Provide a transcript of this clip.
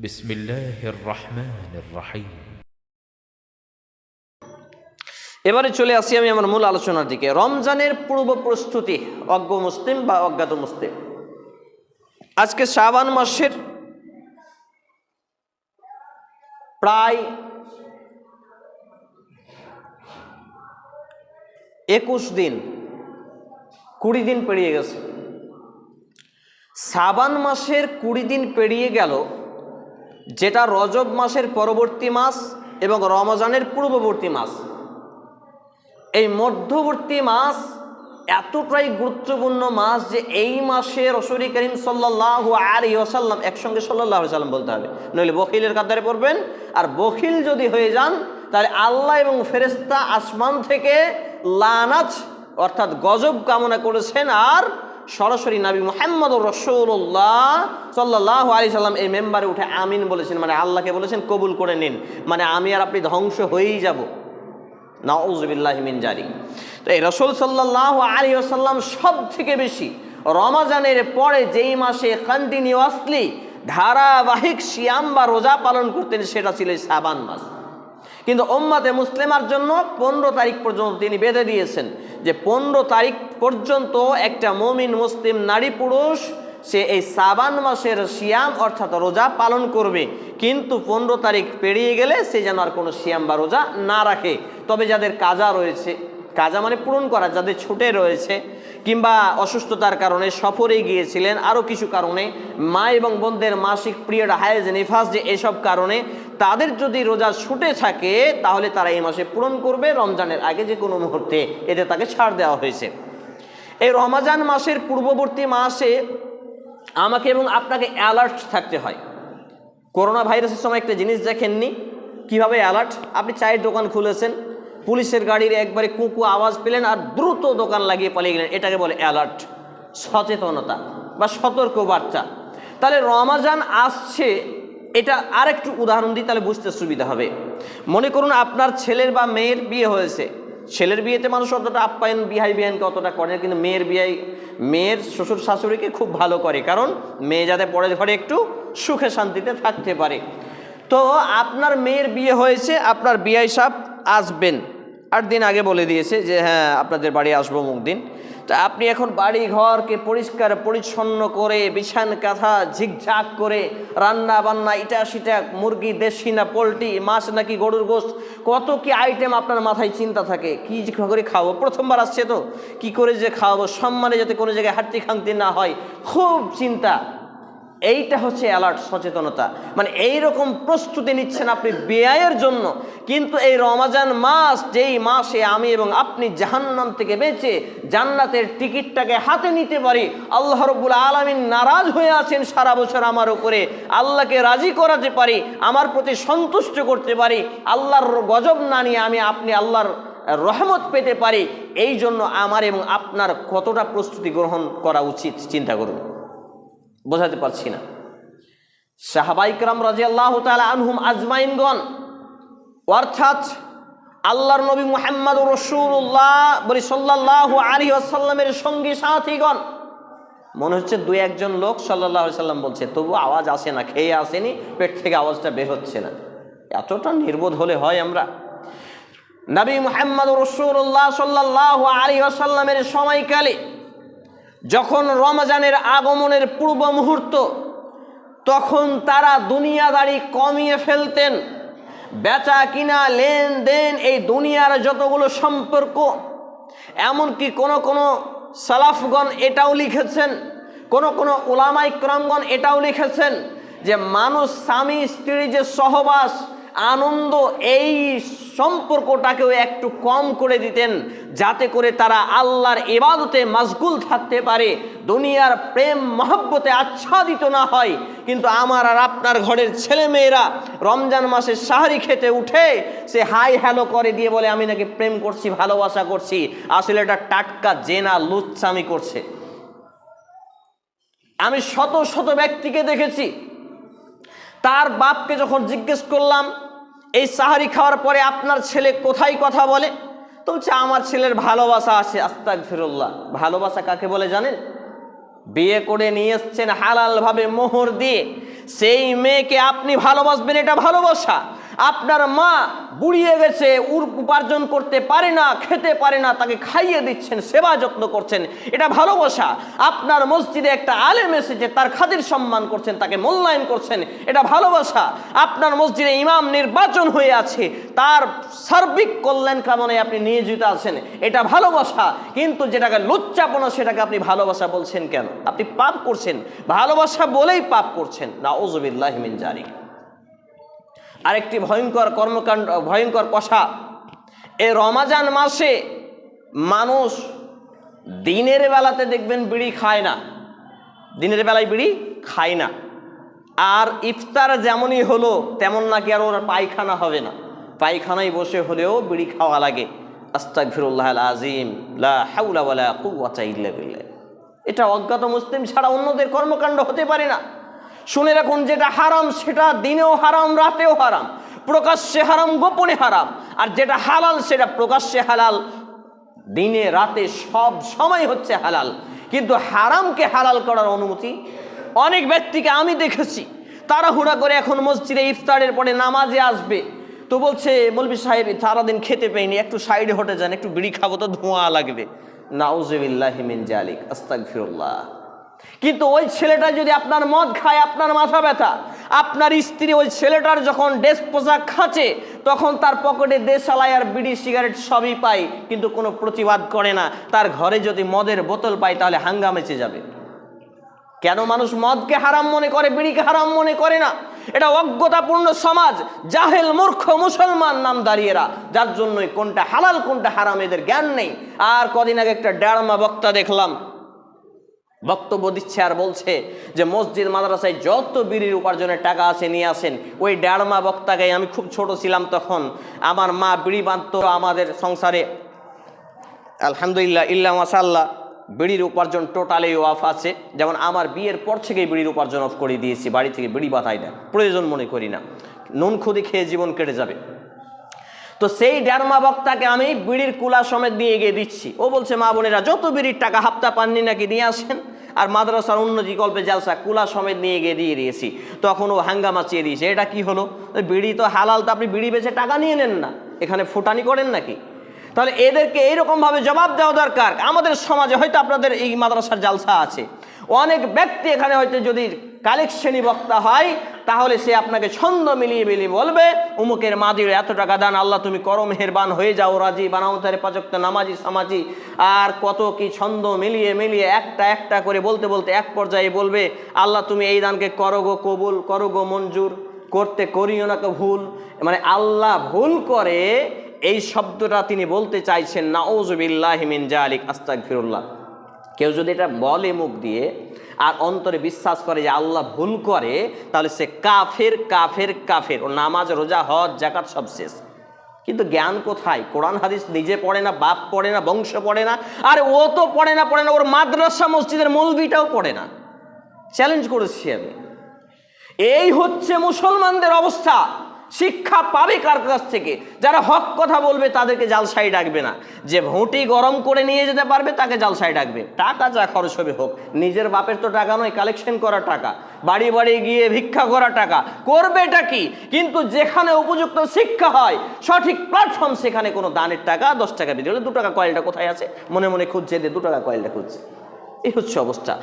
بسم الله الرحمن الرحيم এবারে চলে আসি আমি আমার মূল আলোচনার দিকে রমজানের পূর্ব প্রস্তুতি অজ্ঞ মুসলিম বা অজ্ঞাত মুসলিম আজকে শ্রাবান মাসের প্রায় একুশ দিন কুড়ি দিন পেরিয়ে গেছে শ্রাবান মাসের কুড়ি দিন পেরিয়ে গেল যেটা রজব মাসের পরবর্তী মাস এবং রমজানের পূর্ববর্তী মাস। এই মধ্যবর্তী মাস এতটাই গুরুত্বপূর্ণ মাস যে এই মাসে রসুরি করিম সাল্লাহ আলী ওসাল্লাম একসঙ্গে সাল্লাহ সাল্লাম বলতে হবে। নইলে বখিলের কাতারে পড়বেন, আর বখিল যদি হয়ে যান, তাহলে আল্লাহ এবং ফেরেস্তা আসমান থেকে লানাজ অর্থাৎ গজব কামনা করেছেন আর সরাসরি নাবি মোহাম্মদ রসৌল্লাহ সাল্লাহ আলি সাল্লাম এই মেম্বারে উঠে আমিন বলেছেন মানে আল্লাহকে বলেছেন, কবুল করে নিন। মানে আমি আর আপনি ধ্বংস হয়েই যাব। নাউজবিল্লাহমিন জারি তো এই রসুল সাল্লাহ আলী আসাল্লাম সব থেকে বেশি রমাজানের পরে যেই মাসে কন্টিনিউয়াসলি ধারাবাহিক শিয়াম বা রোজা পালন করতেন, সেটা ছিল সাবান মাস। কিন্তু ওম্মাতে মুসলিমার জন্য পনেরো তারিখ পর্যন্ত তিনি বেঁধে দিয়েছেন যে পনেরো তারিখ পর্যন্ত একটা মমিন মুসলিম নারী পুরুষ, সে এই সাবান মাসের সিয়াম অর্থাৎ রোজা পালন করবে। কিন্তু পনেরো তারিখ পেরিয়ে গেলে সে যেন আর কোনো সিয়াম বা রোজা না রাখে। তবে যাদের কাজা রয়েছে, কাজা মানে পূরণ করা, যাদের ছুটে রয়েছে কিংবা অসুস্থতার কারণে সফরে গিয়েছিলেন, আরও কিছু কারণে, মা এবং বোনদের মাসিক পিরিয়ড, হায়েজ, নিফাস যে এসব কারণে তাদের যদি রোজা ছুটে থাকে, তাহলে তারা এই মাসে পূরণ করবে। রমজানের আগে যে কোনো মুহূর্তে এতে তাকে ছাড় দেওয়া হয়েছে। এই রমাজান মাসের পূর্ববর্তী মাসে আমাকে এবং আপনাকে অ্যালার্ট থাকতে হয়। করোনা ভাইরাসের সময় একটা জিনিস দেখেননি? কীভাবে অ্যালার্ট আপনি চায়ের দোকান খুলেছেন, পুলিশের গাড়ির একবারে কুকু আওয়াজ পেলেন আর দ্রুত দোকান লাগিয়ে পালিয়ে গেলেন। এটাকে বলে অ্যালার্ট সচেতনতা বা সতর্ক বার্তা তাহলে রমাজান আসছে এটা আর একটু উদাহরণ দিই তাহলে বুঝতে সুবিধা হবে। মনে করুন আপনার ছেলের বা মেয়ের বিয়ে হয়েছে। ছেলের বিয়েতে মানুষ অতটা আপ্যায়ন বিহাই বিহানকে অতটা করে কিন্তু মেয়ের বিয়ে, মেয়ের শ্বশুর শাশুড়িকে খুব ভালো করে, কারণ মেয়ে যাতে পরের ঘরে একটু সুখে শান্তিতে থাকতে পারে। তো আপনার মেয়ের বিয়ে হয়েছে, আপনার বিয়াই সাপ আসবেন। আট দিন আগে বলে দিয়েছে যে হ্যাঁ আপনাদের বাড়ি আসব মুখ দিন। তা আপনি এখন বাড়ি ঘরকে পরিষ্কার, পরিচ্ছন্ন করে, বিছান কাঁথা ঝিকঝাক করে, রান্না বান্না, ইটা সিটা, মুরগি, দেশি না পোলট্রি, মাছ নাকি গরুর গোস্ত, কত কি আইটেম আপনার মাথায় চিন্তা থাকে? কি করে খাওয়াবো? প্রথমবার আসছে তো। কি করে যে খাওয়াবো? সম্মানে যাতে কোনো জায়গায় হাঁটতে খাংতি না হয়। খুব চিন্তা। এইটা হচ্ছে অ্যালার্ট সচেতনতা। মানে এই রকম প্রস্তুতি নিচ্ছেন আপনি ব্যয়ের জন্য। কিন্তু এই রমাজান মাস, যেই মাসে আমি এবং আপনি জাহান্নাম থেকে বেঁচে জান্নাতের টিকিটটাকে হাতে নিতে পারি, আল্লাহ রব্বুল আলমিন নারাজ হয়ে আছেন সারা বছর আমার উপরে। আল্লাহকে রাজি করাতে পারি, আমার প্রতি সন্তুষ্ট করতে পারি, আল্লাহর গজব না নিয়ে আমি আপনি আল্লাহর রহমত পেতে পারি। এই জন্য আমার এবং আপনার কতটা প্রস্তুতি গ্রহণ করা উচিত, চিন্তা করুন। বোঝাতে পারছি না। সাহাবাইকরাম রাজি আল্লাহ তালা আনহুম আজমাইনগণ, অর্থাৎ আল্লাহর নবী মোহাম্মদ রসুল্লাহ বলি সাল্লাহ আলী আসাল্লামের সঙ্গী সাথীগণ। মনে হচ্ছে দুই একজন লোক সাল্লাহ সাল্লাম বলছে, তবু আওয়াজ আসে না, খেয়ে আসেনি, পেট থেকে আওয়াজটা বের হচ্ছে না। এতটা নির্বোধ হলে হয় আমরা। নবী মোহাম্মদ রসুল্লাহ সাল্লাহ আলী আসাল্লামের সময়কালে যখন রমজানের আগমনের পূর্ব মুহূর্ত, তখন তারা দুনিয়াদারি কমিয়ে ফেলতেন। বেচা কিনা, লেনদেন, এই দুনিয়ার যতগুলো সম্পর্ক, এমনকি কোনো কোনো সালাফগণ এটাও লিখেছেন, কোনো কোনো ওলামাই ক্রমগণ এটাও লিখেছেন যে, মানুষ স্বামী স্ত্রীর যে সহবাস আনন্দ এই সম্পর্কটাকেও একটু কম করে দিতেন, যাতে করে তারা আল্লাহর এবাদতে মশগুল থাকতে পারে, দুনিয়ার প্রেম, মহব্বতে আচ্ছাদিত না হয়। কিন্তু আমার আর আপনার ঘরের ছেলে মেয়েরা রমজান মাসে সাহারি খেতে উঠে সে হাই হ্যালো করে দিয়ে বলে, আমি নাকি প্রেম করছি, ভালোবাসা করছি। আসলে এটা টাটকা জেনা লুচ্ছামি করছে। আমি শত শত ব্যক্তিকে দেখেছি তার বাপকে যখন জিজ্ঞেস করলাম, এই সাহারি খাওয়ার পরে আপনার ছেলে কোথায় কথা বলে? তো হচ্ছে আমার ছেলের ভালোবাসা আছে আস্তাক ফিরুল্লাহ ভালোবাসা কাকে বলে জানেন? বিয়ে করে নিয়ে এসছেন হালালভাবে মোহর দিয়ে। সেই মেয়েকে আপনি ভালোবাসবেন, এটা ভালোবাসা। আপনার মা বুড়িয়ে গেছে উপার্জন করতে পারে না, খেতে পারে না, তাকে খাইয়ে দিচ্ছেন, সেবা যত্ন করছেন। এটা ভালোবাসা। আপনার মসজিদে একটা আলেম এসেছে, তার খাতির সম্মান করছেন, তাকে মূল্যায়ন করছেন, এটা ভালোবাসা। আপনার মসজিদে ইমাম নির্বাচন হয়ে আছে, তার সার্বিক কল্যাণ কামনায় আপনি নিয়োজিত আছেন, এটা ভালোবাসা। কিন্তু যেটাকে লুচ্চাপনা, সেটাকে আপনি ভালোবাসা বলছেন কেন? আপনি পাপ করছেন, ভালোবাসা বলেই পাপ করছেন। না ওজবিল্লাহ মিন জারি আরেকটি ভয়ঙ্কর কর্মকাণ্ড, ভয়ঙ্কর কষা এই রমাজান মাসে মানুষ দিনের বেলাতে দেখবেন বিড়ি খায় না। দিনের বেলায় বিড়ি খায় না। আর ইফতার যেমনই হলো, তেমন নাকি আর ওর পায়খানা হবে না। পায়খানায় বসে হলেও বিড়ি খাওয়া লাগে। আস্তাগফিরুল্লাহ আল আজিম লা হাউলা ওয়ালা কুওয়াতা ইল্লা বিল্লাহ। এটা অজ্ঞাত মুসলিম ছাড়া অন্যদের কর্মকাণ্ড হতে পারে না। শুনে রাখুন যেটা হারাম সেটা দিনেও হারাম, রাতেও হারাম। প্রকাশ্যে হারাম, গোপনে হারাম। আর যেটা হালাল সেটা প্রকাশ্যে হালাল, দিনে রাতে সব সময় হচ্ছে হালাল। কিন্তু হারামকে হালাল করার অনুমতি অনেক ব্যক্তিকে আমি দেখেছি। তারা হুড়া করে এখন মসজিদে ইফতারের পরে নামাজে আসবে। তো বলছে মৌলবি সাহেব সারাদিন খেতে পেয়নি, একটু সাইডে হটে যান, একটু বিড়ি খাব, তো ধোঁয়া লাগবে। নাউজিবিল্লাহিমিন জালিক আস্তাক ফিরুল্লাহ কিন্তু ওই ছেলেটা যদি আপনার মদ খায়, আপনার মাথা ব্যথা, আপনার স্ত্রী ওই ছেলেটার যখন ড্রেস পোশাক খাঁচে তখন তার পকেটে দেশালাই আর বিড়ি, সিগারেট সবই পায়, কিন্তু কোনো প্রতিবাদ করে না। তার ঘরে যদি মদের বোতল পায়, তাহলে হাঙ্গা মেচে যাবে। কেন মানুষ মদকে হারাম মনে করে, বিড়িকে হারাম মনে করে না? এটা অজ্ঞতাপূর্ণ সমাজ, জাহেল, মূর্খ, মুসলমান নাম দাঁড়িয়েরা যার জন্যই কোনটা হালাল, কোনটা হারাম, এদের জ্ঞান নেই। আর কদিন আগে একটা ডেড়মা বক্তা দেখলাম। বক্তব্য দিচ্ছে আর বলছে যে মসজিদ, মাদ্রাসায় যত বিড়ির উপার্জনের টাকা আছে নিয়ে আসেন, ওই ডেড়মা বক্তাকে আমি খুব ছোট ছিলাম তখন। আমার মা বিড়ি বাঁধত আমাদের সংসারে। আলহামদুলিল্লাহ, ইল্লা মাসাল্লাহ বিড়ির উপার্জন টোটালি অফ আছে। যেমন আমার বিয়ের পর থেকেই বিড়ির উপার্জন অফ করে দিয়েছি, বাড়ি থেকে বিড়ি বাতাই না। প্রয়োজন মনে করি না। নুন খুদি খেয়ে জীবন কেটে যাবে। তো সেই ড্যারমা বক্তাকে আমি বিড়ির কুলা সমেত দিয়ে গিয়ে দিচ্ছি। ও বলছে, মা বোনেরা, যত বিড়ির টাকা হাপ্তা পাননি নাকি, নিয়ে আসেন। আর মাদ্রাসার অন্য বিকল্পে জালসা, কুলা সমেত নিয়ে গিয়ে দিয়ে দিয়েছি। তখন ও হাঙ্গামা চেয়ে দিয়েছে। এটা কি হলো? বিড়ি তো হালাল, তো আপনি বিড়ি বেচে টাকা নিয়ে নেন না। এখানে ফুটানি করেন নাকি? তাহলে এদেরকে এইরকমভাবে জবাব দেওয়া দরকার। আমাদের সমাজে হয়তো আপনাদের এই মাদ্রাসার জালসা আছে। অনেক ব্যক্তি এখানে হয়তো যদি কালেকশনী বক্তা হয়, তাহলে সে আপনাকে ছন্দ মিলিয়ে মিলিয়ে বলবে, উমুকের মাদির এত টাকা দান, আল্লাহ তুমি করো, মেহেরবান হয়ে যাও, রাজি বানাও তারে পাচক্ত নামাজি, সামাজি। আর কত কি ছন্দ মিলিয়ে মিলিয়ে একটা একটা করে বলতে বলতে এক পর্যায়ে বলবে, আল্লাহ তুমি এই দানকে করো গো কবুল, করো গো মঞ্জুর, করতে করিও না ভুল। মানে আল্লাহ ভুল করে, এই শব্দটা তিনি বলতে চাইছেন না ওজবিল্লাহিমিন জালিক আস্তাক ফিরুল্লাহ কেউ যদি এটা বলে মুখ দিয়ে আর অন্তরে বিশ্বাস করে যে আল্লাহ ভুল করে, তাহলে সে কাফের কাফের কাফের। ও নামাজ, রোজা, হজ জাকাত সব শেষ। কিন্তু জ্ঞান কোথায়? কোরআন, হাদিস নিজে পড়ে না, বাপ পড়ে না, বংশ পড়ে না, আর ও তো পড়ে না পড়ে না, ওর মাদ্রাসা, মসজিদের মৌলবিটাও পড়ে না। চ্যালেঞ্জ করেছি আমি। এই হচ্ছে মুসলমানদের অবস্থা। শিক্ষা পাবে কার কাছ থেকে? যারা হক কথা বলবে, তাদেরকে জালসাই ডাকবে না। যে ভোঁটি গরম করে নিয়ে যেতে পারবে, তাকে জালসাই ডাকবে। টাকা যা খরচ হবে হোক, নিজের বাপের তো টাকা নয় কালেকশন করা টাকা, বাড়ি বাড়ি গিয়ে ভিক্ষা করা টাকা। করবেটা কি? কিন্তু যেখানে উপযুক্ত শিক্ষা হয়, সঠিক প্ল্যাটফর্ম সেখানে কোনো দানের টাকা, দশ টাকা বিধি হলে দু টাকা কয়েলটা কোথায় আছে? মনে মনে খুঁজছে দিয়ে দু টাকা কয়েলটা খুঁজছে। এই হচ্ছে অবস্থা।